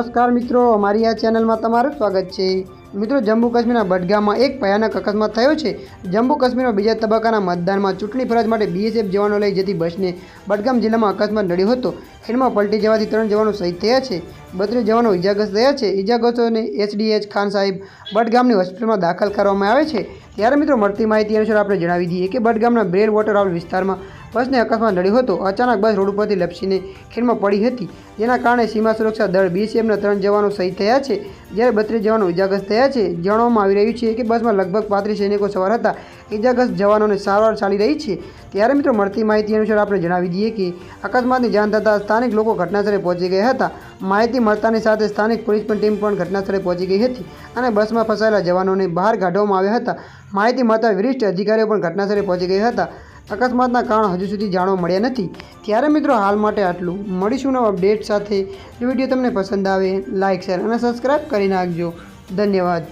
નમસ્કાર મિત્રો, અમારી આ ચેનલમાં તમારું સ્વાગત છે. મિત્રો, જમ્મુ કાશ્મીરના બડગામમાં એક ભયાનક અકસ્માત થયો છે. જમ્મુ કાશ્મીરમાં બીજા તબક્કાના મતદાનમાં ચૂંટણી ફરજ માટે બીએસએફ જવાનો લઈ જતી બસને બડગામ જિલ્લામાં અકસ્માત નડ્યો હતો. એમાં પલટી જવાથી ત્રણ જવાનો શહીદ થયા છે. બત્રીસ જવાનો ઇજાગ્રસ્ત થયા છે. ઇજાગ્રસ્તોને એચડીએચ ખાન સાહેબ બડગામની હોસ્પિટલમાં દાખલ કરવામાં આવે છે. ત્યારે મિત્રો, મળતી માહિતી અનુસાર આપણે જણાવી દઈએ કે બડગામના બ્રેલ વોટર હાઉસ વિસ્તારમાં બસને અકસ્માત નડ્યો હતો. અચાનક બસ રોડ ઉપરથી લપસીને ખીણમાં પડી હતી. જેના કારણે સીમા સુરક્ષા દળ બીસીએમના ત્રણ જવાનો શહીદ થયા છે. જ્યારે બત્રીસ જવાનો ઇજાગ્રસ્ત થયા છે. જણાવવામાં આવી રહ્યું છે કે બસમાં લગભગ પાંત્રીસ સૈનિકો સવાર હતા. ઇજાગ્રસ્ત જવાનોને સારવાર ચાલી રહી છે. ત્યારે મિત્રો મળતી માહિતી અનુસાર આપણે જણાવી દઈએ કે અકસ્માતની જાણ થતાં સ્થાનિક લોકો ઘટનાસ્થળે પહોંચી ગયા હતા. માહિતી મળતાની સાથે સ્થાનિક પોલીસ પણ ટીમ પણ ઘટનાસ્થળે પહોંચી ગઈ હતી અને બસમાં ફસાયેલા જવાનોને બહાર કાઢવામાં આવ્યા હતા. માહિતી મળતા વરિષ્ઠ અધિકારીઓ પણ ઘટનાસ્થળે પહોંચી ગયા હતા. અકસ્માતના કારણ હજુ સુધી જાણવા મળ્યા નથી. ત્યારે મિત્રો હાલ માટે આટલું. મળીશું નવા અપડેટ સાથે. જો વીડિયો તમને પસંદ આવે લાઇક શેર અને સબસ્ક્રાઈબ કરી નાખજો. ધન્યવાદ.